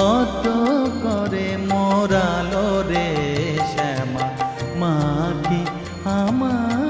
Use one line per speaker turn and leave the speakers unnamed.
কত করে মোরালো রে শ্যামা মাখি কি আমার